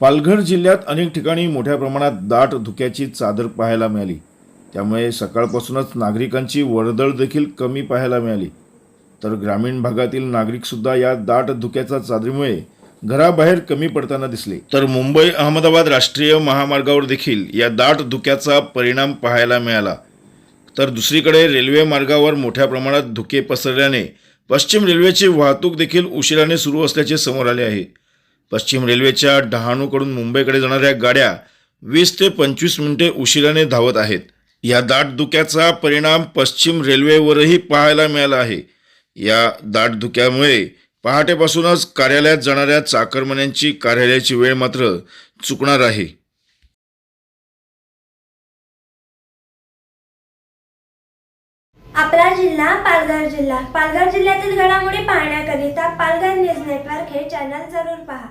पालघर जिल्ह्यात अनेक ठिकाणी मोठ्या प्रमाणात दाट धुक्याची चादर पाहायला मिळाली. त्यामुळे सकाळपासूनच नागरिकांची वर्दळ देखील कमी पाहायला मिळाली. तर ग्रामीण भागातील नागरिकसुद्धा या दाट धुक्याच्या चादरीमुळे घराबाहेर कमी पडताना दिसले. तर मुंबई अहमदाबाद राष्ट्रीय महामार्गावर देखील या दाट धुक्याचा परिणाम पाहायला मिळाला. तर दुसरीकडे रेल्वे मार्गावर मोठ्या प्रमाणात धुके पसरल्याने पश्चिम रेल्वेची वाहतूक देखील उशिराने सुरू असल्याचे समोर आले आहे. पश्चिम रेल्वेच्या डहाणूकडून मुंबईकडे जाणाऱ्या गाड्या वीस ते पंचवीस मिनिटे उशिराने धावत आहेत. या दाट धुक्याचा परिणाम पश्चिम रेल्वेवरही पाहायला मिळाला आहे. या दाट धुक्यामुळे पहाटेपासूनच कार्यालयात जाणाऱ्या चाकरमान्यांची कार्यालयाची वेळ मात्र चुकणार आहे. आपला जिल्हा पालघर जिल्हा. पालघर जिल्ह्यातील घडामोडी पाहण्याकरिता पालघर न्यूज नेटवर्क हे चॅनल जरूर पहा.